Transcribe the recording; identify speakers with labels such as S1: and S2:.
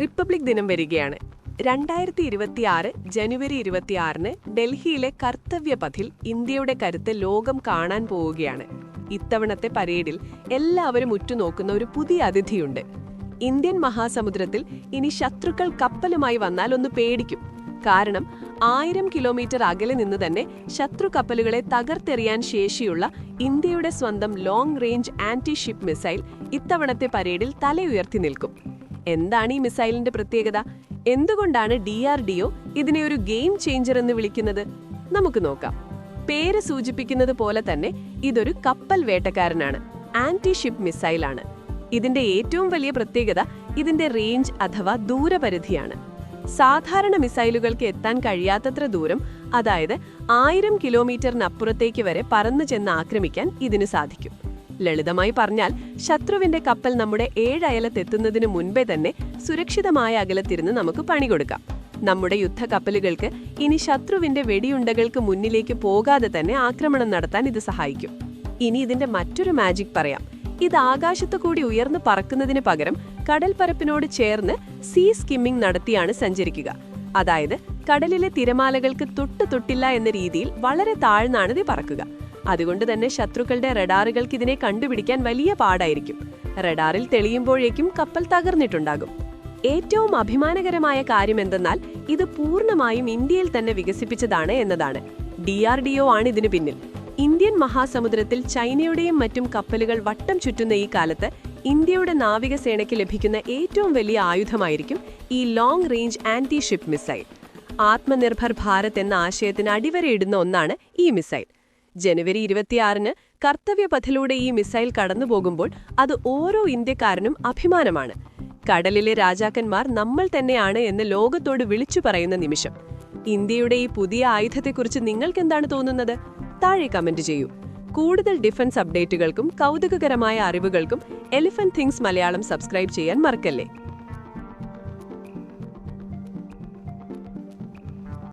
S1: Republic ദിനം വരികയാണ്. രണ്ടായിരത്തി ഇരുപത്തിയാറ് ജനുവരി ഇരുപത്തിയാറിന് ഡൽഹിയിലെ കർത്തവ്യ പഥിൽ ഇന്ത്യയുടെ കരുത്ത് ലോകം കാണാൻ പോവുകയാണ്. ഇത്തവണത്തെ പരേഡിൽ എല്ലാവരും ഉറ്റുനോക്കുന്ന ഒരു പുതിയ അതിഥിയുണ്ട്. ഇന്ത്യൻ മഹാസമുദ്രത്തിൽ ഇനി ശത്രുക്കൾ കപ്പലുമായി വന്നാൽ ഒന്ന് പേടിക്കും. കാരണം ആയിരം കിലോമീറ്റർ അകലെ നിന്ന് തന്നെ ശത്രു കപ്പലുകളെ തകർത്തെറിയാൻ ശേഷിയുള്ള ഇന്ത്യയുടെ സ്വന്തം long range anti ship missile ഇത്തവണത്തെ പരേഡിൽ തലയുയർത്തി നിൽക്കും. എന്താണ് ഈ മിസൈലിന്റെ പ്രത്യേകത? എന്തുകൊണ്ടാണ് ഡി ആർ ഡി ഒ ഇതിനെ ഒരു ഗെയിം ചേഞ്ചർ എന്ന് വിളിക്കുന്നത്? നമുക്ക് നോക്കാം. പേര് സൂചിപ്പിക്കുന്നത് പോലെ തന്നെ ഇതൊരു കപ്പൽ വേട്ടക്കാരനാണ്. Anti ship മിസൈലാണ്. ഇതിന്റെ ഏറ്റവും വലിയ പ്രത്യേകത ഇതിന്റെ റേഞ്ച് അഥവാ ദൂരപരിധിയാണ്. സാധാരണ മിസൈലുകൾക്ക് എത്താൻ കഴിയാത്തത്ര ദൂരം അതായത് ആയിരം കിലോമീറ്ററിനപ്പുറത്തേക്ക് വരെ പറന്നു ചെന്ന് ആക്രമിക്കാൻ ഇതിന് സാധിക്കും. ലളിതമായി പറഞ്ഞാൽ ശത്രുവിന്റെ കപ്പൽ നമ്മുടെ ഏഴയലത്തെത്തുന്നതിന് മുൻപേ തന്നെ സുരക്ഷിതമായ അകലത്തിരുന്ന് നമുക്ക് പണി കൊടുക്കാം. നമ്മുടെ യുദ്ധകപ്പലുകൾക്ക് ഇനി ശത്രുവിന്റെ വെടിയുണ്ടകൾക്ക് മുന്നിലേക്ക് പോകാതെ തന്നെ ആക്രമണം നടത്താൻ ഇത് സഹായിക്കും. ഇനി ഇതിന്റെ മറ്റൊരു മാജിക് പറയാം. ഇത് ആകാശത്തു കൂടി ഉയർന്നു പറക്കുന്നതിന് പകരം കടൽപ്പരപ്പിനോട് ചേർന്ന് സീ സ്കിമ്മിംഗ് നടത്തിയാണ് സഞ്ചരിക്കുക. അതായത് കടലിലെ തിരമാലകൾക്ക് തൊട്ട് തൊട്ടില്ല എന്ന രീതിയിൽ വളരെ താഴ്ന്നാണ് ഇത് പറക്കുക. അതുകൊണ്ട് തന്നെ ശത്രുക്കളുടെ റഡാറുകൾക്ക് ഇതിനെ കണ്ടുപിടിക്കാൻ വലിയ പാടായിരിക്കും. റഡാറിൽ തെളിയുമ്പോഴേക്കും കപ്പൽ തകർന്നിട്ടുണ്ടാകും. ഏറ്റവും അഭിമാനകരമായ കാര്യം എന്തെന്നാൽ ഇത് പൂർണമായും ഇന്ത്യയിൽ തന്നെ വികസിപ്പിച്ചതാണ് എന്നതാണ്. ഡി ആർ ഡി ഒ ആണ് ഇതിനു പിന്നിൽ. ഇന്ത്യൻ മഹാസമുദ്രത്തിൽ ചൈനയുടെയും മറ്റും കപ്പലുകൾ വട്ടം ചുറ്റുന്ന ഈ കാലത്ത് ഇന്ത്യയുടെ നാവികസേനയ്ക്ക് ലഭിക്കുന്ന ഏറ്റവും വലിയ ആയുധമായിരിക്കും ഈ long range anti ship missile. Atmanirbhar Bharat എന്ന ആശയത്തിന് അടിവരയിടുന്ന ഒന്നാണ് ഈ മിസൈൽ. ജനുവരി ഇരുപത്തിയാറിന് കർത്തവ്യപഥിലൂടെ ഈ മിസൈൽ കടന്നുപോകുമ്പോൾ അത് ഓരോ ഇന്ത്യക്കാരനും അഭിമാനമാണ്. കടലിലെ രാജാക്കന്മാർ നമ്മൾ തന്നെയാണ് എന്ന് ലോകത്തോട് വിളിച്ചു പറയുന്ന നിമിഷം. ഇന്ത്യയുടെ ഈ പുതിയ ആയുധത്തെക്കുറിച്ച് നിങ്ങൾക്ക് എന്താണ് തോന്നുന്നത്? താഴെ കമന്റ് ചെയ്യൂ. കൂടുതൽ ഡിഫൻസ് അപ്ഡേറ്റുകൾക്കും കൗതുകകരമായ അറിവുകൾക്കും എലിഫന്റ് തിങ്സ് മലയാളം സബ്സ്ക്രൈബ് ചെയ്യാൻ മറക്കല്ലേ?